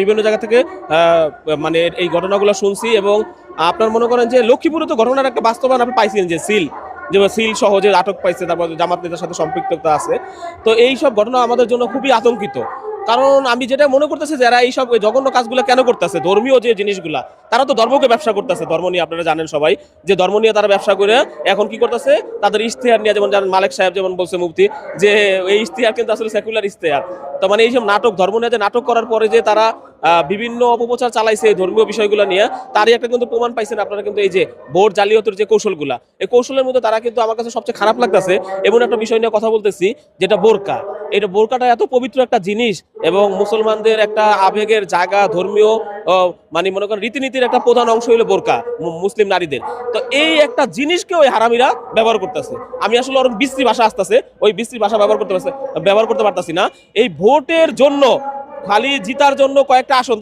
বিভিন্ন জায়গা থেকে মানে এই ঘটনাগুলো শুনছি এবং আপনার মনে করেন যে লক্ষ্মীপুরে তো ঘটনার একটা বাস্তবায়ন আপনি পাইছেন যে সিল যে সিল সহজে আটক পাইছে, তারপর জামাত নেতার সাথে সম্পৃক্ততা আছে। তো এই সব ঘটনা আমাদের জন্য খুবই আতঙ্কিত। কারণ আমি যেটা মনে করতেছি যারা এইসব জঘন্য কাজগুলো কেন করতেছে, ধর্মীয় যে জিনিসগুলা, তারা তো ধর্মকে ব্যবসা করতেছে। ধর্ম নিয়ে আপনারা জানেন সবাই, যে ধর্ম নিয়ে তারা ব্যবসা করে এখন কি করতেছে, তাদের ইশতেহার নিয়ে যেমন জানেন মালিক সাহেব যেমন বলছে মুফতি, যে এই ইশতেহার কিন্তু আসলে সেকুলার ইশতেহার। তো মানে এইসব নাটক, ধর্ম নিয়ে যে নাটক করার পরে যে তারা বিভিন্ন অপপ্রচার চালাইছে ধর্মীয় বিষয়গুলো নিয়ে, তারই একটা কিন্তু প্রমাণ পাইছেন আপনারা কিন্তু এই যে ভোট জালিয়াতের যে কৌশলগুলা। এই কৌশলের মধ্যে তারা কিন্তু আমার কাছে সবচেয়ে খারাপ লাগতেছে, এমন একটা বিষয় নিয়ে কথা বলতেছি, যেটা বোরকা। এটা বোরকাটা এত পবিত্র একটা জিনিস এবং মুসলমানদের একটা আবেগের জায়গা, ধর্মীয় মানে মনে করেন রীতিনীতির একটা প্রধান অংশ হলো বোরকা মুসলিম নারীদের। তো এই একটা জিনিসকে ওই হারামিরা ব্যবহার করতেছে। আমি আসলে ওর বিশ্রী ভাষা আসতেছে, ওই বিশ্রী ভাষা ব্যবহার করতে পারছে, ব্যবহার করতে পারতাছি না। এই ভোটের জন্য, খালি জিতার জন্য কয়েকটা আসন